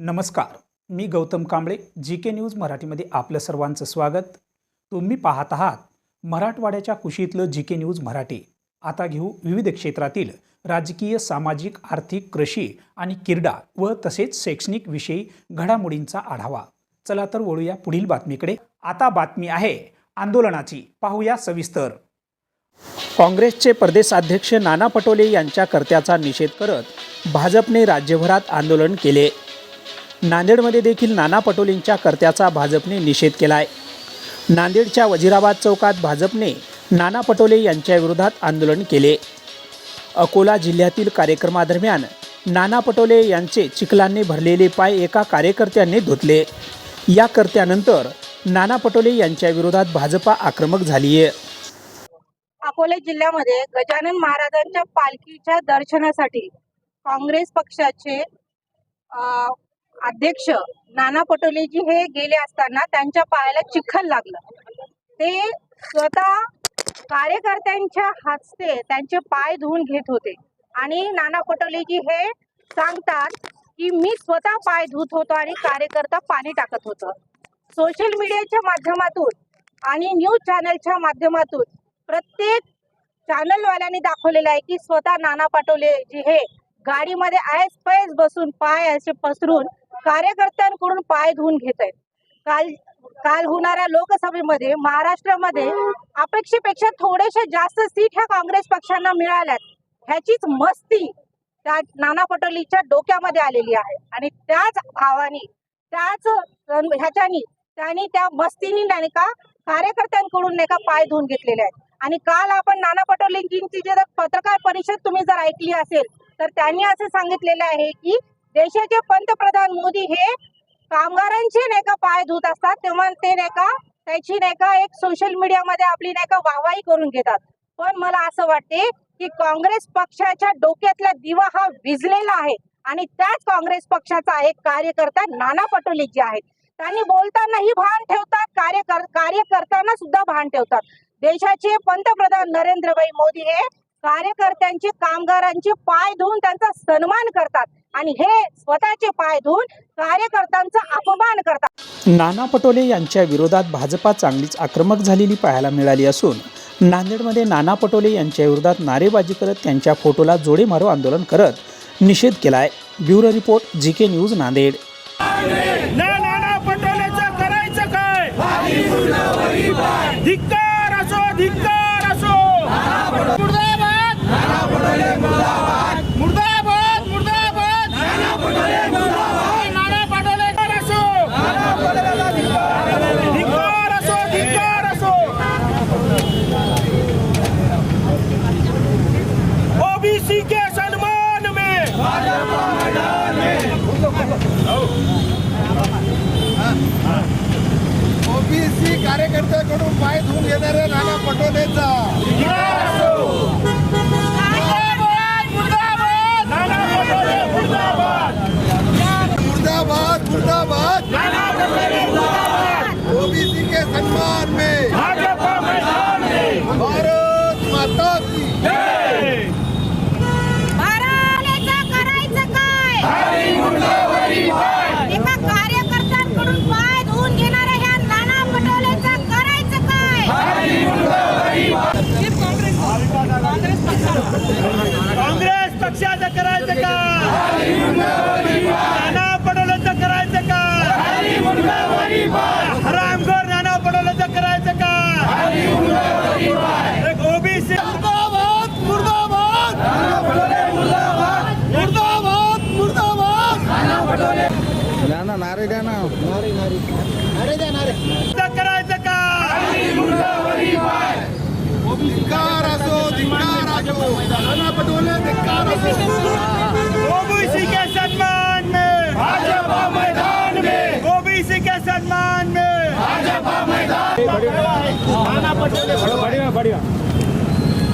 नमस्कार मी Gautam Kamble G K news मराठीमध्ये आपलं सर्वांचं स्वागत. तुम्ही पाहत आहात मराठवाड्याच्या कुशीतलं जी के न्यूज मराठी. आता घेऊ विविध क्षेत्रातील राजकीय सामाजिक आर्थिक कृषी आणि क्रीडा व तसेच शैक्षणिक विषयी घडामोडींचा आढावा. चला तर वळूया पुढील बातमीकडे. आता बातमी आहे आंदोलनाची. पाहूया सविस्तर. काँग्रेसचे प्रदेशाध्यक्ष नाना पटोले यांच्या कर्त्याचा निषेध करत भाजपने राज्यभरात आंदोलन केले. नांदेडमध्ये देखील नाना पटोलेंच्या कर्त्याचा भाजपने निषेध केला आहे नांदेडच्या वजिराबाद चौकात भाजपने नाना पटोले यांच्या विरोधात आंदोलन केले. अकोला जिल्ह्यातील कार्यक्रमादरम्यान नाना पटोले यांचे चिखलांनी भरलेले पाय एका कार्यकर्त्याने धुतले. या कर्त्यानंतर नाना पटोले यांच्या विरोधात भाजपा आक्रमक झाली आहे अकोला जिल्ह्यामध्ये गजानन महाराजांच्या पालखीच्या दर्शनासाठी काँग्रेस पक्षाचे अध्यक्ष नाना पटोलेजी हे गेले असताना त्यांच्या पायाला चिखल लागलं. ते स्वतः कार्यकर्त्यांच्या हस्ते त्यांचे पाय धुवून घेत होते. आणि नाना पटोलेजी हे सांगतात की मी स्वतः पाय धुत होतो आणि कार्यकर्ता पाणी टाकत होतं. सोशल मीडियाच्या माध्यमातून आणि न्यूज चॅनलच्या माध्यमातून प्रत्येक चॅनलवाल्यांनी दाखवलेलं आहे की स्वतः नाना पटोलेजी हे गाडीमध्ये आयस पैस बसून पाय असे पसरून कार्यकर्त्यांकडून पाय धुवून घेत आहेत. काल काल होणाऱ्या लोकसभेमध्ये महाराष्ट्रामध्ये अपेक्षेपेक्षा थोडेसे जास्त सीट ह्या काँग्रेस पक्षांना मिळाल्यात. ह्याचीच मस्ती त्या नाना पटोलीच्या डोक्यामध्ये आलेली आहे. आणि त्याच भावानी त्याच ह्याच्यानी त्यांनी त्या मस्तीनी नाही का कार्यकर्त्यांकडून नाही का पाय धुवून घेतलेले आहेत. आणि काल आपण नाना पटोलेंची जर पत्रकार परिषद तुम्ही जर ऐकली असेल तर त्यांनी असे सांगितलेले आहे की देशाचे पंतप्रधान मोदी हे कामगारांचे नाही का पाय धुत असतात तेव्हा ते नाही का त्याची नाही का एक सोशल मीडियामध्ये आपली नाही का वाहवाही करून घेतात. पण मला असं वाटते की काँग्रेस पक्षाच्या डोक्यातला दिवा हा विजलेला आहे आणि त्याच काँग्रेस पक्षाचा एक कार्यकर्ता नाना पटोले जे आहेत त्यांनी बोलतानाही भान ठेवतात कार्य कर कार्य करताना सुद्धा भान ठेवतात. देशाचे पंतप्रधान नरेंद्रभाई मोदी हे कार्यकर्त्यांचे कामगारांचे पाय धुवून त्यांचा सन्मान करतात. आणि हे स्वतःचे पाय धुवून कार्यकर्त्यांचा अपमान करतात. नाना पटोले यांच्या विरोधात भाजपा चांगलीच आक्रमक झालेली पाहायला मिळाली असून नांदेडमध्ये नाना पटोले यांच्या विरोधात नारेबाजी करत त्यांच्या फोटोला जोडे मारो आंदोलन करत निषेध केलाय. Bureau report G K news Nanded ना नाना पटोलेचं करायचं काय धिक्कार असो धिक्कार असो मुर्दाबाद मुर्दाबाद मुर्दाबाद नाना पटोलेकर असो धिक्कार असो धिक्कार असो ओबीसी के सम्मान में ओबीसी कार्यकर्त्याकडून पाय धुवून घेणारे नाना पटोलेचा मुर्दाबाद मुर्दाबाद नाना पटोले मुर्दाबाद मुर्दाबाद मुर्दाबाद ओबीसी के सम्मान में भाजपा मैदान में भारत माता की महाराजांचं करायचं काय एका कार्यकर्त्यांकडून पाय धुवून घेणाऱ्या ह्या नाना पटोलेचं करायचं काय काँग्रेस पक्षाचं करायचं का? नाना पडोलेचं करायचं का? हरामखोर नाना पडोलेचं करायचं का? एक ओबीसी मुर्दाबाद मुर्दाबाद! मुर्दाबाद मुर्दाबाद! ना नारे द्या ना. नारे नारे. नारे द्या नारे.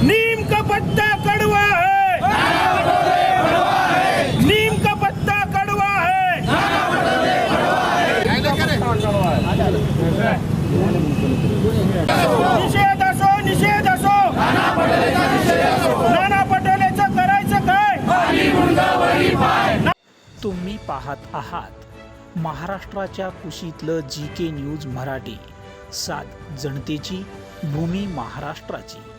नीम का पत्ता कड़वा है नीम का पत्ता कड़वा है करे निषेध असो निषेध असो. नाना पटोलेचं करायचं काय? तुम्ही पाहत आहात महाराष्ट्राच्या कुशीतलं जी के न्यूज मराठी. सात जनतेची भूमी महाराष्ट्राची.